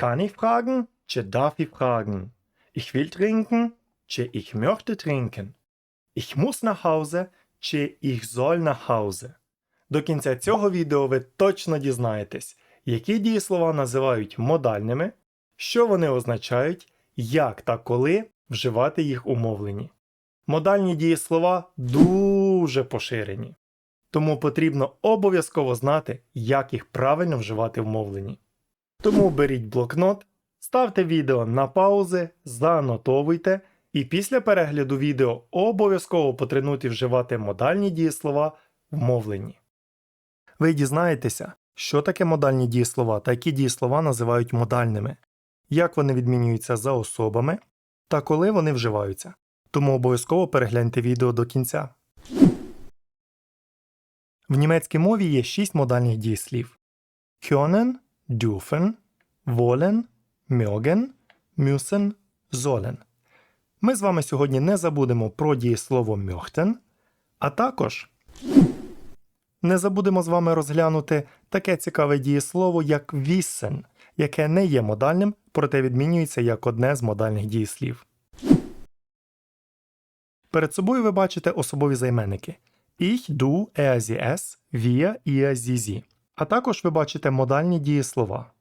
Kann ich fragen? Чи darf ich fragen? Ich will trinken? Чи ich möchte trinken? Ich muss nach Hause? Чи ich soll nach Hause? До кінця цього відео ви точно дізнаєтесь, які дієслова називають модальними, що вони означають, як та коли вживати їх у мовленні. Модальні дієслова дуже поширені, тому потрібно обов'язково знати, як їх правильно вживати в мовленні. Тому беріть блокнот, ставте відео на паузи, занотовуйте і після перегляду відео обов'язково потренуйте вживати модальні дієслова в мовленні. Ви дізнаєтеся, що таке модальні дієслова та які дієслова називають модальними, як вони відмінюються за особами та коли вони вживаються. Тому обов'язково перегляньте відео до кінця. В німецькій мові є шість модальних дієслів: können, dürfen, wollen, mögen, müssen, sollen. Ми з вами сьогодні не забудемо про дієслово möchten, а також не забудемо з вами розглянути таке цікаве дієслово, як wissen, яке не є модальним, проте відмінюється як одне з модальних дієслів. Перед собою ви бачите особові займенники Ich, du, er, sie, es, wir, ihr, sie, sie. А також ви бачите модальні дієслова.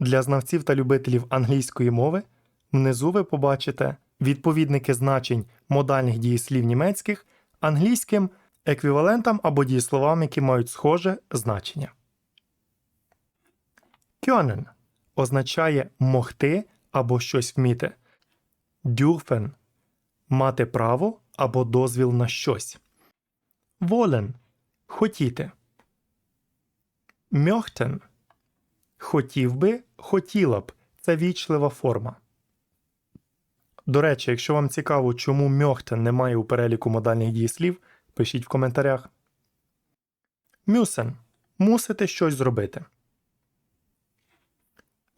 Для знавців та любителів англійської мови внизу ви побачите відповідники значень модальних дієслів німецьких англійським еквівалентам або дієсловам, які мають схоже значення. Können означає могти або щось вміти. Dürfen – мати право або дозвіл на щось. Wollen – хотіти. Möchten – хотів би, хотіла б. Це вічлива форма. До речі, якщо вам цікаво, чому möchten немає у переліку модальних дієслів, пишіть в коментарях. Müssen – мусити щось зробити.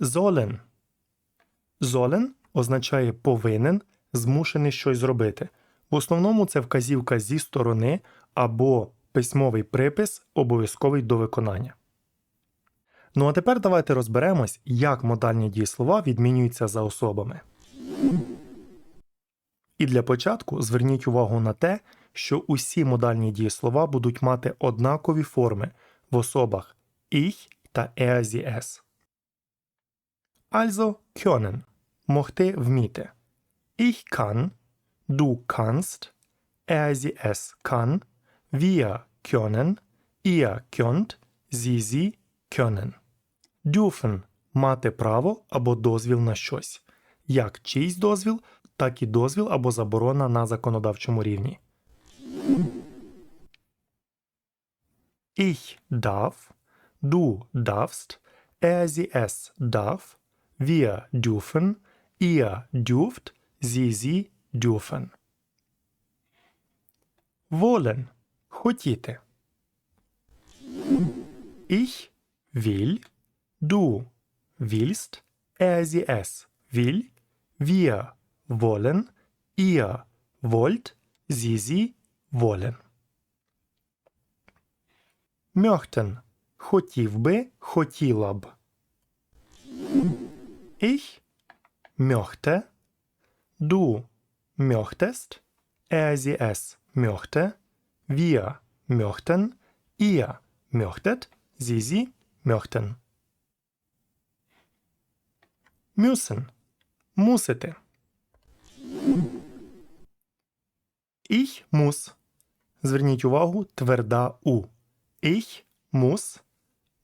Sollen. Sollen означає повинен, змушений щось зробити. В основному це вказівка зі сторони або письмовий припис, обов'язковий до виконання. Ну а тепер давайте розберемось, як модальні дієслова відмінюються за особами. І для початку зверніть увагу на те, що усі модальні дієслова будуть мати однакові форми в особах ich та er, sie, es. Also können – могти вміти. Ich kann, du kannst, er, sie, es kann, wir können, ihr könnt, sie, sie können. Dürfen – мати право або дозвіл на щось. Як чийсь дозвіл, так і дозвіл або заборона на законодавчому рівні. Ich darf, du darfst, er, sie, es darf, wir dürfen, ihr dürft, sie, sie dürfen. Wollen – хотіти. Ich will, du willst, er, sie, es will, wir wollen, ihr wollt, sie, sie wollen. Möchten – хотів би, хотіла б. Ich möchte, du möchtest, er, sie, es möchte, wir möchten, ihr möchtet, sie, sie möchten. Müssen – мусити. Ich muss. Зверніть увагу, тверда У. Ich muss,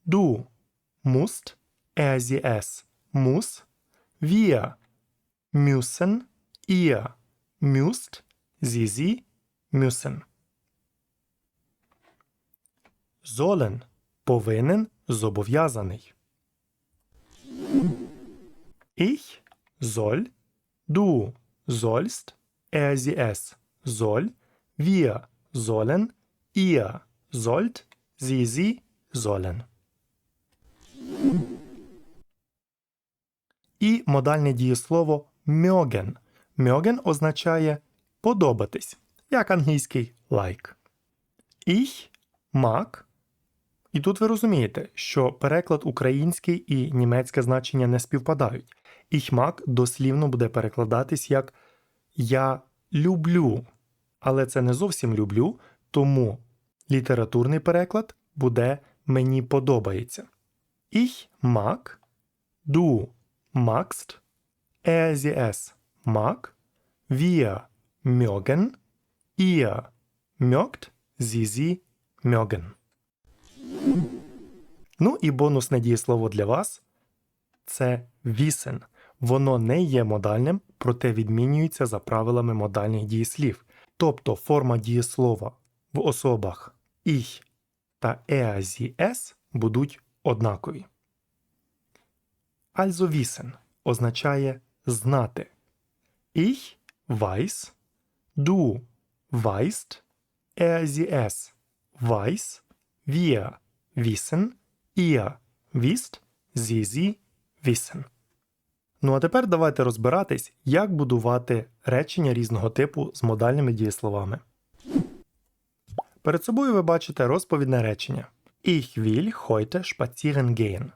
du musst, er, sie, es muss, wir müssen, ihr müsst, sie, sie müssen. Sollen – повинен, зобов'язаний. Ich soll, du sollst, er, sie, es soll, wir sollen, ihr sollt, sie, sie sollen. І модальне дієслово mögen. Mögen означає подобатись, як англійський like. Ich mag, І тут ви розумієте, що переклад український і німецьке значення не співпадають. Mag дослівно буде перекладатись як Я люблю. Але це не зовсім люблю, тому літературний переклад буде Мені подобається. Ich mag, du magst, er sie es mag, wir mögen, ihr mögt, sie sie mögen. Ну і бонусне дієслово для вас це вісен. Воно не є модальним, проте відмінюється за правилами модальних дієслів. Тобто форма дієслова в особах ich та sie, будуть однакові. Wissen означає знати. Ich weiß, du weißt, er, sie, es weiß, wir wissen, ihr wisst, sie, sie wissen. Ну а тепер давайте розбиратись, як будувати речення різного типу з модальними дієсловами. Перед собою ви бачите розповідне речення Ich will heute spazieren gehen.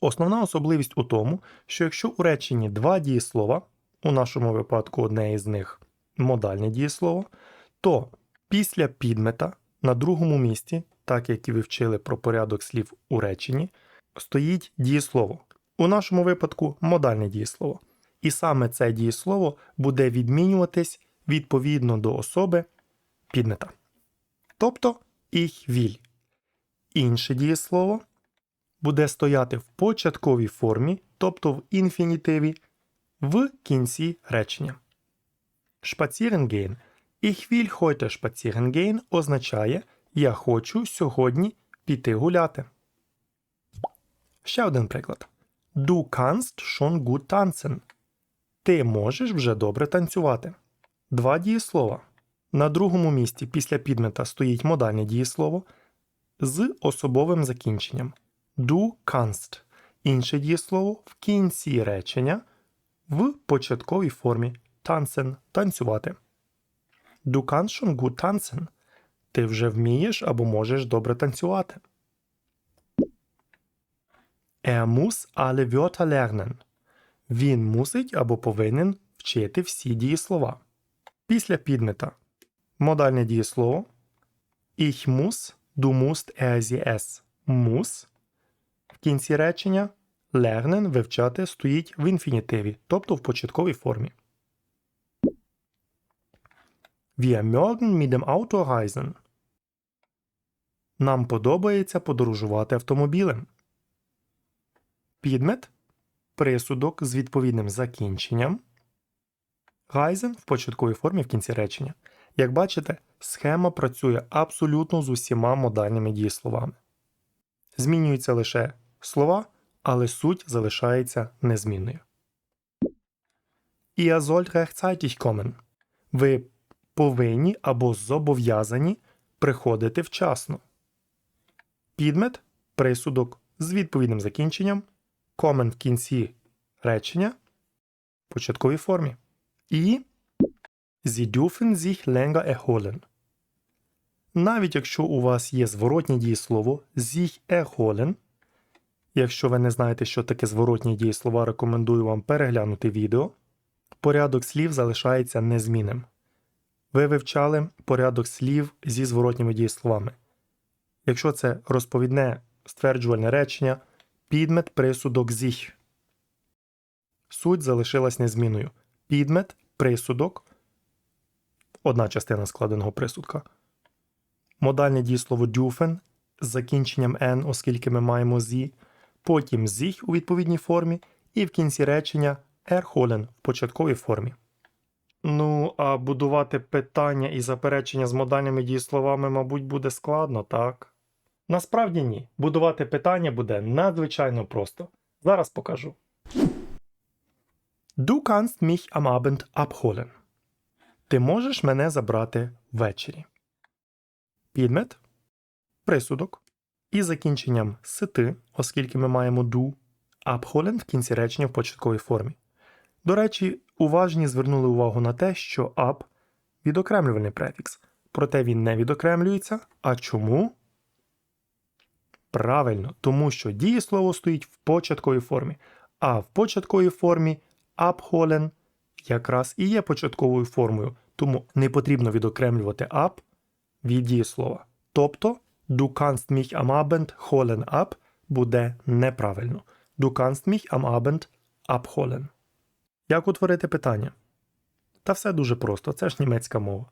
Основна особливість у тому, що якщо у реченні два дієслова, у нашому випадку одне із них модальне дієслово, то після підмета на другому місці, так як і ви вчили про порядок слів у реченні, стоїть дієслово. У нашому випадку модальне дієслово. І саме це дієслово буде відмінюватись відповідно до особи підмета. Тобто ich will. Інше дієслово буде стояти в початковій формі, тобто в інфінітиві, в кінці речення. Spazieren gehen. Ich will heute spazieren gehen означає Я хочу сьогодні піти гуляти. Ще один приклад. Du kannst schon gut tanzen. Ти можеш вже добре танцювати. Два дієслова. На другому місці після підмета стоїть модальне дієслово з особовим закінченням. Du kannst. Інше дієслово в кінці речення в початковій формі tanzen – танцювати. Du kannst schon gut tanzen. Ти вже вмієш або можеш добре танцювати. Er muss alle Wörter lernen. Він мусить або повинен вчити всі дієслова. Після підмета модальне дієслово Ich muss, du musst, er, sie, es muss. В кінці речення lernen вивчати стоїть в інфінітиві, тобто в початковій формі. Wir mögen mit dem Auto reisen. Нам подобається подорожувати автомобілем. Підмет присудок з відповідним закінченням. Reisen в початковій формі в кінці речення. Як бачите, схема працює абсолютно з усіма модальними дієсловами. Змінюються лише слова, але суть залишається незмінною. Ihr sollt rechtzeitig kommen. Ви повинні або зобов'язані приходити вчасно. Підмет присудок з відповідним закінченням. Комен в кінці речення початковій формі. І Sie dürfen sich länger erholen. Навіть якщо у вас є зворотнє дієслово sich erholen, якщо ви не знаєте, що таке зворотні дієслова, рекомендую вам переглянути відео. Порядок слів залишається незмінним. Ви вивчали порядок слів зі зворотніми дієсловами. Якщо це розповідне стверджувальне речення, підмет присудок sich. Суть залишилась незмінною. Підмет присудок одна частина складеного присудка. Модальне дієслово дюфен з закінченням n, оскільки ми маємо зі, потім sich у відповідній формі, і в кінці речення erholen в початковій формі. Ну, а будувати питання і заперечення з модальними дієсловами, мабуть, буде складно, так? Насправді ні. Будувати питання буде надзвичайно просто. Зараз покажу. Du kannst mich am Abend abholen. Ти можеш мене забрати ввечері. Підмет, присудок і закінченням сити, оскільки ми маємо ду, abholen в кінці речення в початковій формі. До речі, уважні звернули увагу на те, що ab – відокремлювальний префікс, проте він не відокремлюється. А чому? Правильно, тому що дієслово стоїть в початковій формі, а в початковій формі abholen якраз і є початковою формою, тому не потрібно відокремлювати ab від дієслова. Тобто du kannst mich am Abend holen ab буде неправильно. Du kannst mich am Abend abholen. Як утворити питання? Та все дуже просто, це ж німецька мова.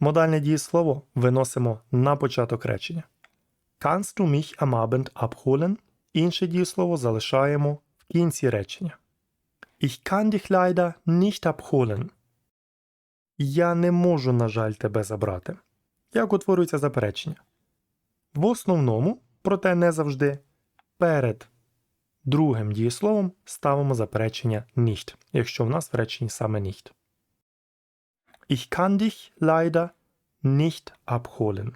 Модальне дієслово виносимо на початок речення. Kannst du mich am Abend abholen? Інше дієслово залишаємо в кінці речення. Ich kann dich leider nicht abholen. Я не можу, на жаль, тебе забрати. Як утворюється заперечення? В основному, проте не завжди, перед другим дієсловом ставимо заперечення nicht, якщо в нас в реченні саме nicht. Ich kann dich leider nicht abholen.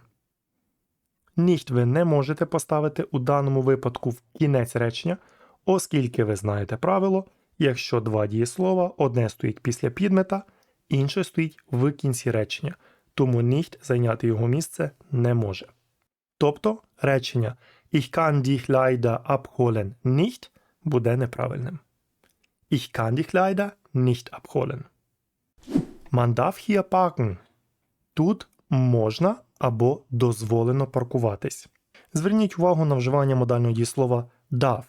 Nicht ви не можете поставити у даному випадку в кінець речення, оскільки ви знаєте правило, якщо два дієслова, одне стоїть після підмета, інше стоїть в кінці речення, тому nicht зайняти його місце не може. Тобто речення Ich kann dich leider abholen nicht буде неправильним. Ich kann dich leider nicht abholen. Man darf hier parken. Тут можна або дозволено паркуватись. Зверніть увагу на вживання модального дієслова darf.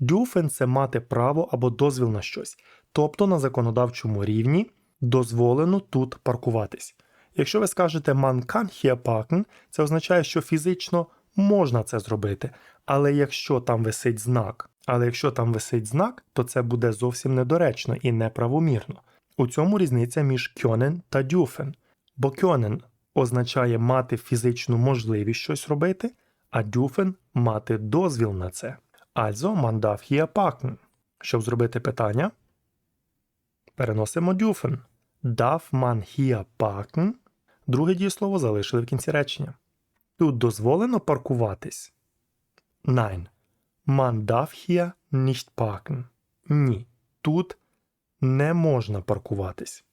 Dürfen – це мати право або дозвіл на щось, тобто на законодавчому рівні дозволено тут паркуватись. Якщо ви скажете man kann hier parken, це означає, що фізично можна це зробити. Але якщо там висить знак, але якщо там висить знак, то це буде зовсім недоречно і неправомірно. У цьому різниця між können та dürfen. Бо können означає мати фізичну можливість щось робити, а dürfen – мати дозвіл на це. Also man darf. Щоб зробити питання, переносимо dürfen. Darf man hier parken? Друге дієслово залишили в кінці речення. Тут дозволено паркуватись? Nein. Man darf hier nicht parken. Ні. Тут не можна паркуватись.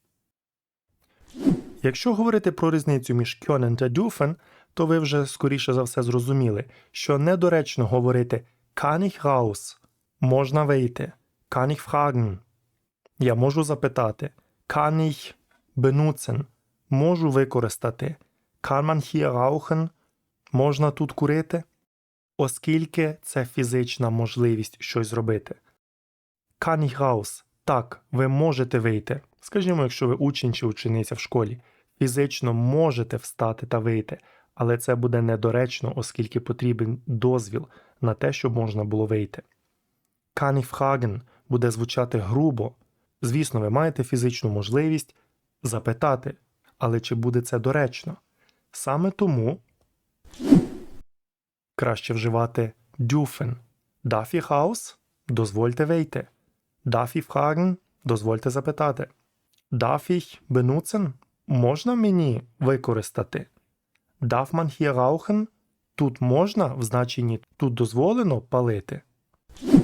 Якщо говорити про різницю між können та dürfen, то ви вже скоріше за все зрозуміли, що недоречно говорити kann ich raus можна вийти, kann ich fragen я можу запитати, kann ich benutzen можу використати, kann man hier rauchen можна тут курити, оскільки це фізична можливість щось зробити. Kann ich raus так, ви можете вийти. Скажімо, якщо ви учень чи учениця в школі, фізично можете встати та вийти, але це буде недоречно, оскільки потрібен дозвіл на те, щоб можна було вийти. Fragen буде звучати грубо. Звісно, ви маєте фізичну можливість запитати, але чи буде це доречно? Саме тому краще вживати dürfen. Darf ich? Дозвольте вийти. Fragen? Дозвольте запитати. Darf ich? Можна мені використати? Darf man? Тут можна в значенні тут дозволено палити.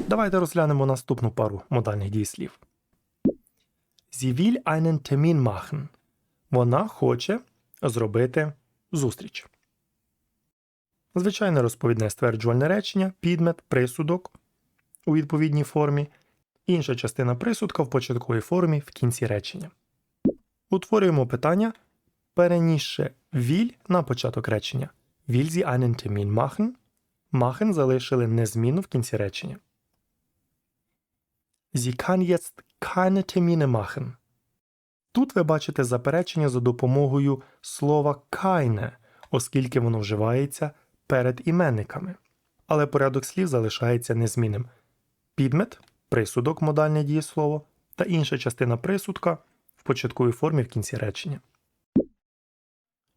Давайте розглянемо наступну пару модальних дієслів. Sie will einen Termin machen. Вона хоче зробити зустріч. Звичайне розповідне стверджувальне речення, підмет, присудок у відповідній формі, інша частина присудка в початковій формі в кінці речення. Утворюємо питання, перенісши віль на початок речення. Will sie einen Termin machen? Machen залишили незмінну в кінці речення. Sie kann jetzt keine Termine machen. Тут ви бачите заперечення за допомогою слова keine, оскільки воно вживається перед іменниками. Але порядок слів залишається незмінним. Підмет, присудок, модальне дієслово та інша частина присудка початковій формі в кінці речення.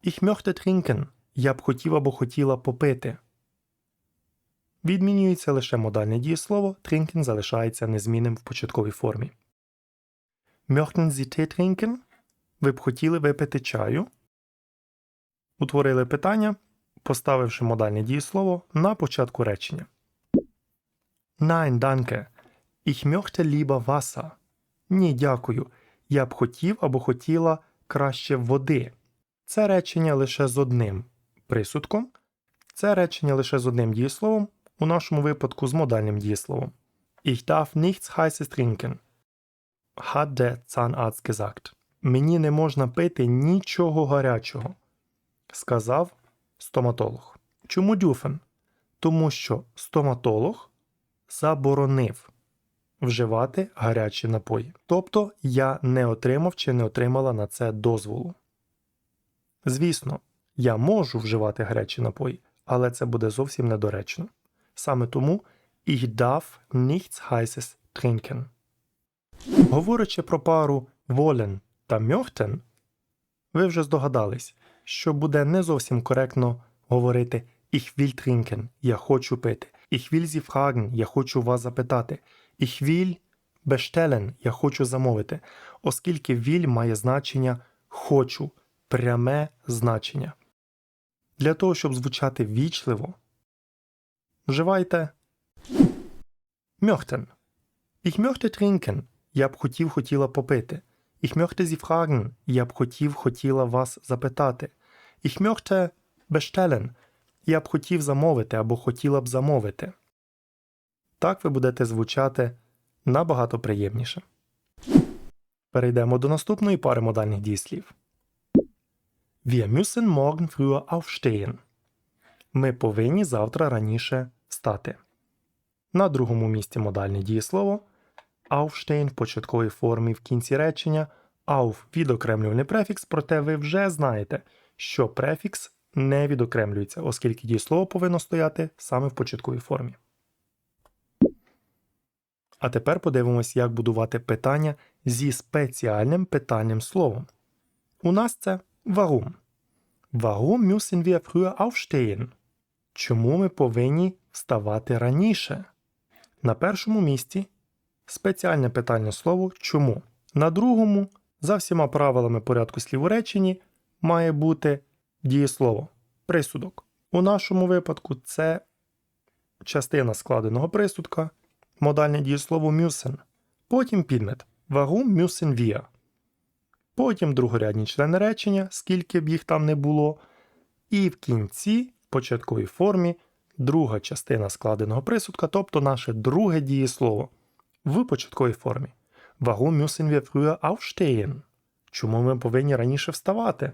Ich möchte trinken. Я б хотів або хотіла попити. Відмінюється лише модальне дієслово, trinken залишається незмінним в початковій формі. Möchten Sie Tee trinken? Ви б хотіли випити чаю? Утворили питання, поставивши модальне дієслово на початку речення. Nein, danke. Ich möchte lieber Wasser. Ні, дякую. Я б хотів або хотіла краще води. Це речення лише з одним присудком, Це речення лише з одним дієсловом, у нашому випадку з модальним дієсловом. Ich darf nichts heißes trinken. Hat der Zahnarzt gesagt. Мені не можна пити нічого гарячого. Сказав стоматолог. Чому дюфен? Тому що стоматолог заборонив вживати гарячі напої. Тобто я не отримав чи не отримала на це дозволу. Звісно, я можу вживати гарячі напої, але це буде зовсім недоречно. Саме тому ich darf nichts heißes trinken. Говорячи про пару wollen та möchten, ви вже здогадались, що буде не зовсім коректно говорити ich will trinken, я хочу пити. Ich will Sie fragen, я хочу вас запитати. Ich will bestellen, я хочу замовити, оскільки will має значення хочу, пряме значення. Для того, щоб звучати вічливо, вживайте möchten. Ich möchte trinken, я б хотів хотіла попити. Ich möchte Sie fragen, я б хотів хотіла вас запитати. Ich möchte bestellen, я б хотів замовити або хотіла б замовити. Так ви будете звучати набагато приємніше. Перейдемо до наступної пари модальних дієслів. Wir müssen morgen früher aufstehen. Ми повинні завтра раніше встати. На другому місці модальне дієслово aufstehen в початковій формі в кінці речення, auf відокремлювальний префікс, проте ви вже знаєте, що префікс не відокремлюється, оскільки дієслово повинно стояти саме в початковій формі. А тепер подивимось, як будувати питання зі спеціальним питальним словом. У нас це warum. Warum müssen wir früher aufstehen? Чому ми повинні вставати раніше? На першому місці спеціальне питальне слово чому. На другому, за всіма правилами порядку слів у реченні, має бути дієслово присудок. У нашому випадку це частина складеного присудка, модальне дієслово müssen, потім підмет warum müssen wir. Потім другорядні члени речення, скільки б їх там не було. І в кінці, в початковій формі, друга частина складеного присудка, тобто наше друге дієслово в початковій формі. Warum müssen wir früher aufstehen? Чому ми повинні раніше вставати?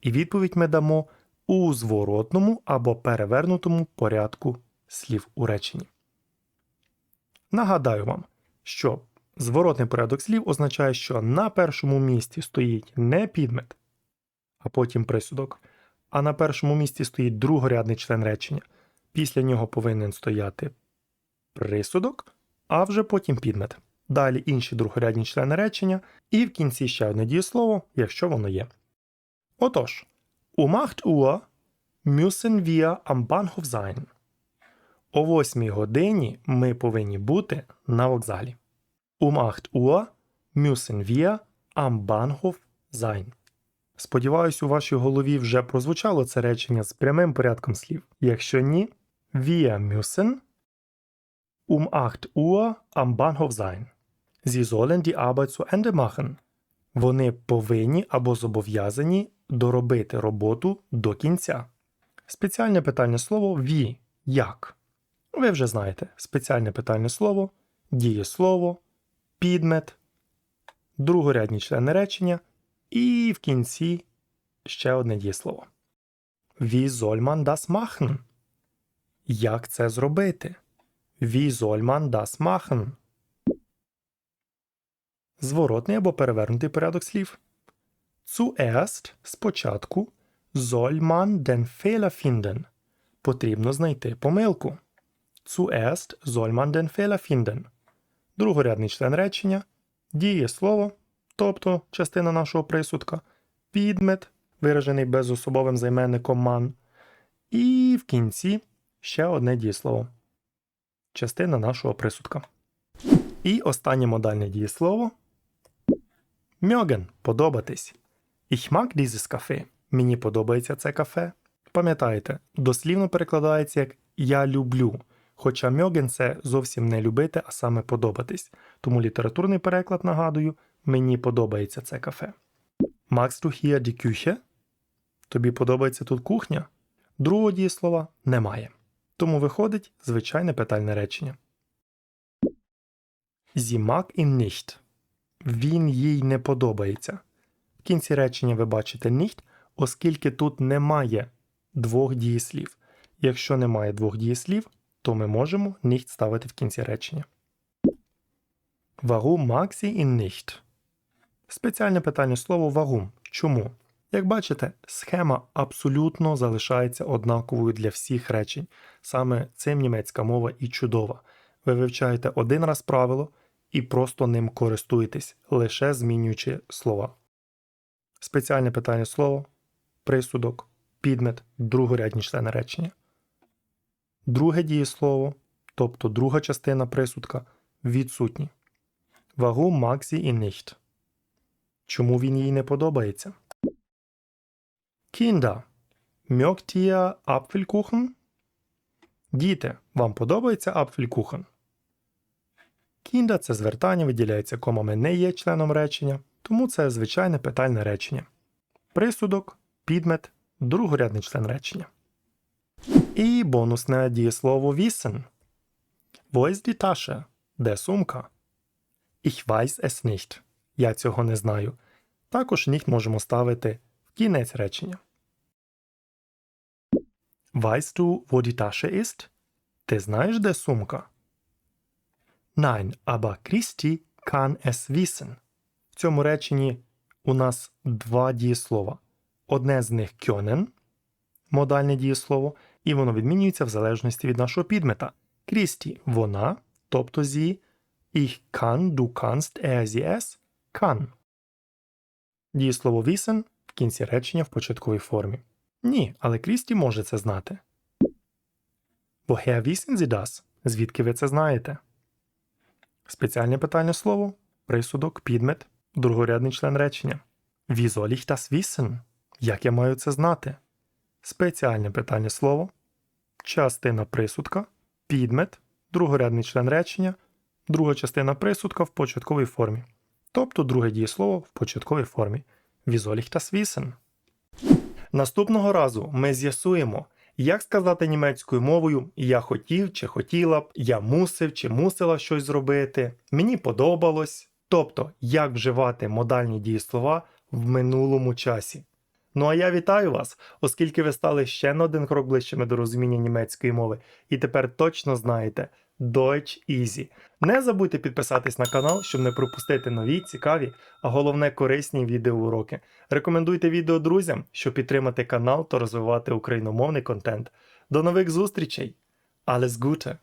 І відповідь ми дамо у зворотному або перевернутому порядку слів у реченні. Нагадаю вам, що зворотний порядок слів означає, що на першому місці стоїть не підмет, а потім присудок, а на першому місці стоїть другорядний член речення. Після нього повинен стояти присудок, а вже потім підмет. Далі інші другорядні члени речення, і в кінці ще одне дієслово, якщо воно є. Отож, 8 Uhr müssen wir am Bahnhof sein. О 8 годині ми повинні бути на вокзалі. Um 8 Uhr müssen wir am. Сподіваюсь, у вашій голові вже прозвучало це речення з прямим порядком слів. Якщо ні, wir müssen um 8 Uhr am Bahnhof sein. Sie sollen. Вони повинні або зобов'язані доробити роботу до кінця. Спеціальне питальне слово «wie» – як. Ви вже знаєте спеціальне питальне слово, дієслово, підмет, другорядні члени речення і в кінці ще одне дієслово. Wie das machen? Як це зробити? Wie das machen? Зворотний або перевернутий порядок слів. Zuerst спочатку soll man den Fehler finden. Потрібно знайти помилку. Zuerst soll man den Fehler finden. Другорядний член речення. Дієслово, тобто частина нашого присудка. Підмет, виражений безособовим займенником man. І в кінці ще одне дієслово. Частина нашого присудка. І останнє модальне дієслово. Мьоген подобатись. Ich mag dieses кафе. Мені подобається це кафе. Пам'ятаєте, дослівно перекладається як Я люблю. Хоча мьоген це зовсім не любити, а саме подобатись. Тому літературний переклад нагадую, мені подобається це кафе. Magst du hier? Тобі подобається тут кухня? Другого дієслова немає. Тому виходить звичайне питальне речення. Sie mag ihn nicht. Він їй не подобається. В кінці речення ви бачите nicht, оскільки тут немає двох дієслів. Якщо немає двох дієслів, то ми можемо nicht ставити в кінці речення. Warum mag sie ihn nicht? Спеціальне питальне слово warum. Чому? Як бачите, схема абсолютно залишається однаковою для всіх речень. Саме цим німецька мова і чудова. Ви вивчаєте один раз правило і просто ним користуєтесь, лише змінюючи слова. Спеціальне питальне слово, присудок, підмет, другорядні члени речення. Друге дієслово, тобто друга частина присудка, відсутні. Warum mag sie ihn nicht? Чому він їй не подобається? Kinder, mögt ihr? Діти, вам подобається Apfelkuchen? Kinder – це звертання, виділяється комами не є членом речення, тому це звичайне питальне речення. Присудок, підмет, другорядний член речення. І бонусне дієслово wissen. Wo ist? Де сумка? Ich weiß es nicht. Я цього не знаю. Також nicht можемо ставити в кінець речення. Weißt du, wo die Tasche ist? Ти знаєш, де сумка? Nein, aber Christi kann es wissen. В цьому реченні у нас два дієслова. Одне з них können, модальне дієслово, і воно відмінюється в залежності від нашого підмета. Крісті вона, тобто зі, ich kann, du kannst, er, sie, es, kann. Дієслово wissen в кінці речення в початковій формі. Ні, але Крісті може це знати. Woher wissen Sie das? Звідки ви це знаєте? Спеціальне питальне слово, присудок, підмет, другорядний член речення. Wie soll ich das wissen? Як я маю це знати? Спеціальне питальне слово, частина присудка, підмет, другорядний член речення, друга частина присудка в початковій формі. Тобто друге дієслово в початковій формі. Soll ich? Наступного разу ми з'ясуємо, як сказати німецькою мовою я хотів чи хотіла б, я мусив чи мусила щось зробити, мені подобалось, тобто як вживати модальні дієслова в минулому часі. Ну а я вітаю вас, оскільки ви стали ще на один крок ближчими до розуміння німецької мови, і тепер точно знаєте Deutsch Easy. Не забудьте підписатись на канал, щоб не пропустити нові, цікаві, а головне корисні відеоуроки. Рекомендуйте відео друзям, щоб підтримати канал та розвивати україномовний контент. До нових зустрічей! Alles Gute!